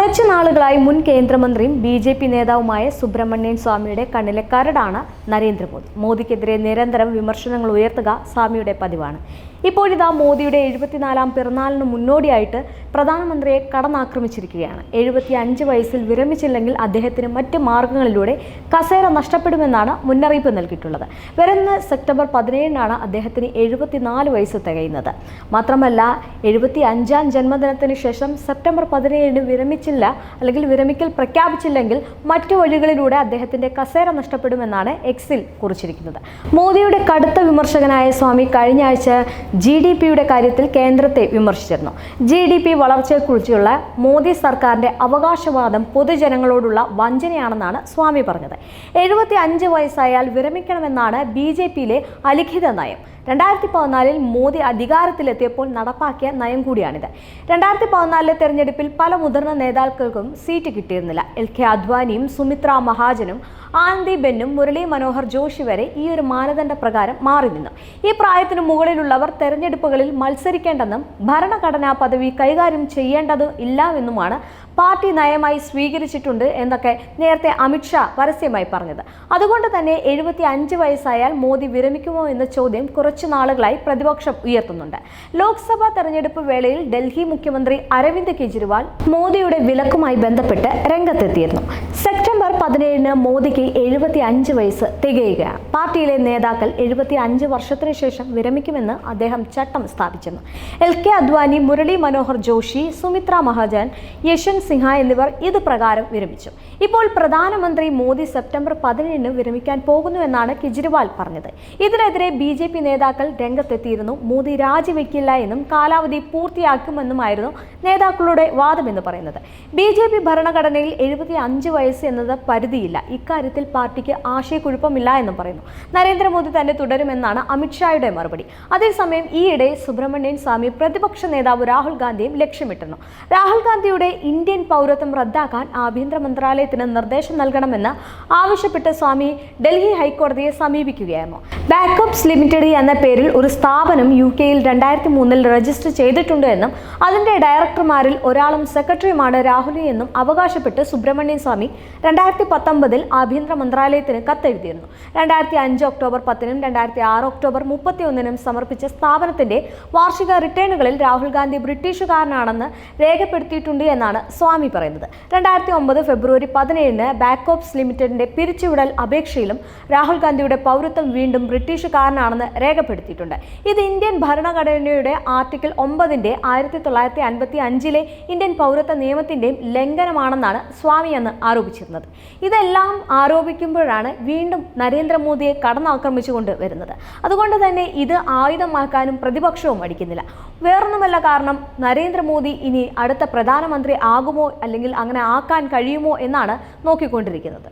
കുറച്ചു നാളുകളായി മുൻ കേന്ദ്രമന്ത്രിയും ബി ജെ പി നേതാവുമായ സുബ്രഹ്മണ്യൻ സ്വാമിയുടെ കണ്ണിലെ കരടാണ് നരേന്ദ്രമോദി. മോദിക്കെതിരെ നിരന്തരം വിമർശനങ്ങൾ ഉയർത്തുക സ്വാമിയുടെ പതിവാണ്. ഇപ്പോഴിതാ മോദിയുടെ എഴുപത്തിനാലാം പിറന്നാളിന് മുന്നോടിയായിട്ട് പ്രധാനമന്ത്രിയെ കടന്നാക്രമിച്ചിരിക്കുകയാണ്. എഴുപത്തി അഞ്ച് വയസ്സിൽ വിരമിച്ചില്ലെങ്കിൽ അദ്ദേഹത്തിന് മറ്റ് മാർഗങ്ങളിലൂടെ കസേര നഷ്ടപ്പെടുമെന്നാണ് മുന്നറിയിപ്പ് നൽകിയിട്ടുള്ളത്. വരുന്ന സെപ്റ്റംബർ പതിനേഴിനാണ് അദ്ദേഹത്തിന് എഴുപത്തിനാല് വയസ്സ് തികയുന്നത്. മാത്രമല്ല എഴുപത്തി അഞ്ചാം ജന്മദിനത്തിന് ശേഷം സെപ്റ്റംബർ പതിനേഴിന് വിരമിച്ചില്ല അല്ലെങ്കിൽ വിരമിക്കൽ പ്രഖ്യാപിച്ചില്ലെങ്കിൽ മറ്റു വഴികളിലൂടെ അദ്ദേഹത്തിന്റെ കസേര നഷ്ടപ്പെടുമെന്നാണ് എക്സിൽ കുറിച്ചിരിക്കുന്നത്. മോദിയുടെ കടുത്ത വിമർശകനായ സ്വാമി കഴിഞ്ഞ ആഴ്ച ജി ഡി പിയുടെ കാര്യത്തിൽ കേന്ദ്രത്തെ വിമർശിച്ചിരുന്നു. ജി ഡി പി വളർച്ചയെക്കുറിച്ചുള്ള മോദി സർക്കാരിന്റെ അവകാശവാദം പൊതുജനങ്ങളോടുള്ള വഞ്ചനയാണെന്നാണ് സ്വാമി പറഞ്ഞത്. എഴുപത്തി അഞ്ച് വയസ്സായാൽ വിരമിക്കണമെന്നാണ് ബി ജെ പിയിലെ അലിഖിത നയം. രണ്ടായിരത്തി പതിനാലിൽ മോദി അധികാരത്തിലെത്തിയപ്പോൾ നടപ്പാക്കിയ നയം കൂടിയാണിത്. രണ്ടായിരത്തി പതിനാലിലെ തെരഞ്ഞെടുപ്പിൽ പല മുതിർന്ന നേതാക്കൾക്കും സീറ്റ് കിട്ടിയിരുന്നില്ല. എൽ കെ അദ്വാനിയും സുമിത്ര മഹാജനും ആനന്ദി ബെന്നും മുരളി മനോഹർ ജോഷി വരെ ഈ ഒരു മാനദണ്ഡ പ്രകാരം മാറി നിന്നു. ഈ പ്രായത്തിനു മുകളിലുള്ളവർ തെരഞ്ഞെടുപ്പുകളിൽ മത്സരിക്കേണ്ടെന്നും ഭരണഘടനാ പദവി കൈകാര്യം ചെയ്യേണ്ടത് ഇല്ലാവെന്നുമാണ് പാർട്ടി നയമായി സ്വീകരിച്ചിട്ടുണ്ട് എന്നൊക്കെ നേരത്തെ അമിത്ഷാ പരസ്യമായി പറഞ്ഞത്. അതുകൊണ്ട് തന്നെ എഴുപത്തി അഞ്ച് വയസ്സായാൽ മോദി വിരമിക്കുമോ എന്ന ചോദ്യം കുറച്ചു നാളുകളായി പ്രതിപക്ഷം ഉയർത്തുന്നുണ്ട്. ലോക്സഭാ തെരഞ്ഞെടുപ്പ് വേളയിൽ ഡൽഹി മുഖ്യമന്ത്രി അരവിന്ദ് കെജ്രിവാൾ മോദിയുടെ വിലക്കുമായി ബന്ധപ്പെട്ട് രംഗത്തെത്തിയിരുന്നു. സെപ്റ്റംബർ പതിനേഴിന് മോദിക്ക് എഴുപത്തി അഞ്ച് വയസ്സ് തികയുക പാർട്ടിയിലെ നേതാക്കൾ എഴുപത്തി അഞ്ച് വർഷത്തിനു ശേഷം വിരമിക്കുമെന്ന് അദ്ദേഹം ചട്ടം സ്ഥാപിച്ചിരുന്നു എൽ കെ അദ്വാനി മുരളി മനോഹർ ജോഷി സുമിത്ര മഹാജൻ യശ്വന്ത് സിൻഹ എന്നിവർ ഇത് പ്രകാരം വിരമിച്ചു. ഇപ്പോൾ പ്രധാനമന്ത്രി മോദി സെപ്റ്റംബർ പതിനേഴിന് വിരമിക്കാൻ പോകുന്നുവെന്നാണ് കെജ്രിവാൾ പറഞ്ഞത്. ഇതിനെതിരെ ബി ജെ പി നേതാക്കൾ രംഗത്തെത്തിയിരുന്നു. മോദി രാജിവെക്കില്ല എന്നും കാലാവധി പൂർത്തിയാക്കുമെന്നുമായിരുന്നു നേതാക്കളുടെ വാദമെന്ന് പറയുന്നത്. ബി ജെ പി ഭരണഘടനയിൽ എഴുപത്തി അഞ്ച് വയസ്സ് എന്നത് പരിധിയില്ല. ഇക്കാര്യത്തിൽ പാർട്ടിക്ക് ആശയക്കുഴപ്പമില്ല എന്നും പറയുന്നു. നരേന്ദ്രമോദി തന്നെ തുടരുമെന്നാണ് അമിത്ഷായുടെ മറുപടി. അതേസമയം ഈയിടെ സുബ്രഹ്മണ്യൻ സ്വാമി പ്രതിപക്ഷ നേതാവ് രാഹുൽ ഗാന്ധിയും ലക്ഷ്യമിട്ടിരുന്നു. രാഹുൽ ഗാന്ധിയുടെ ഇന്ത്യൻ പൗരത്വം റദ്ദാക്കാൻ ആഭ്യന്തര മന്ത്രാലയത്തിന് നിർദ്ദേശം നൽകണമെന്ന് ആവശ്യപ്പെട്ട് സ്വാമി ഡൽഹി ഹൈക്കോടതിയെ സമീപിക്കുകയായിരുന്നു. ബാക്കപ്സ് ലിമിറ്റഡ് എന്ന പേരിൽ ഒരു സ്ഥാപനം യു കെയിൽ രണ്ടായിരത്തി മൂന്നിൽ രജിസ്റ്റർ ചെയ്തിട്ടുണ്ട് എന്നും അതിന്റെ ഡയറക്ടർമാരിൽ ഒരാളും സെക്രട്ടറിയുമാണ് രാഹുലി എന്നും അവകാശപ്പെട്ട് സുബ്രഹ്മണ്യൻ സ്വാമി രണ്ടായിരത്തി പത്തൊമ്പതിൽ ആഭ്യന്തര മന്ത്രാലയത്തിന് കത്തെഴുതിയിരുന്നു. രണ്ടായിരത്തി അഞ്ച് ഒക്ടോബർ പത്തിനും രണ്ടായിരത്തി ആറ് ഒക്ടോബർ മുപ്പത്തിയൊന്നിനും സമർപ്പിച്ച സ്ഥാപനത്തിന്റെ വാർഷിക റിട്ടേണുകളിൽ രാഹുൽ ഗാന്ധി ബ്രിട്ടീഷുകാരനാണെന്ന് രേഖപ്പെടുത്തിയിട്ടുണ്ട് എന്നാണ് സ്വാമി പറയുന്നത്. രണ്ടായിരത്തി ഒമ്പത് ഫെബ്രുവരി പതിനേഴിന് ബാക്കോപ്സ് ലിമിറ്റഡിന്റെ പിരിച്ചുവിടൽ അപേക്ഷയിലും രാഹുൽ ഗാന്ധിയുടെ പൗരത്വം വീണ്ടും ബ്രിട്ടീഷുകാരനാണെന്ന് രേഖപ്പെടുത്തിയിട്ടുണ്ട്. ഇത് ഇന്ത്യൻ ഭരണഘടനയുടെ ആർട്ടിക്കിൾ ഒമ്പതിന്റെ ആയിരത്തി തൊള്ളായിരത്തി അൻപത്തി അഞ്ചിലെ ഇന്ത്യൻ പൗരത്വ നിയമത്തിന്റെയും ലംഘനമാണെന്നാണ് സ്വാമി എന്ന് ആരോപിച്ചിരുന്നത്. ഇതെല്ലാം ആരോപിക്കുമ്പോഴാണ് വീണ്ടും നരേന്ദ്രമോദിയെ കടന്നാക്രമിച്ചുകൊണ്ട് വരുന്നത്. അതുകൊണ്ട് തന്നെ ഇത് ആയുധമാക്കാനും പ്രതിപക്ഷവും അടിക്കുന്നില്ല വേറൊന്നുമല്ല കാരണം നരേന്ദ്രമോദി ഇനി അടുത്ത പ്രധാനമന്ത്രി ആകുമോ അല്ലെങ്കിൽ അങ്ങനെ ആക്കാൻ കഴിയുമോ എന്നാണ് നോക്കിക്കൊണ്ടിരിക്കുന്നത്.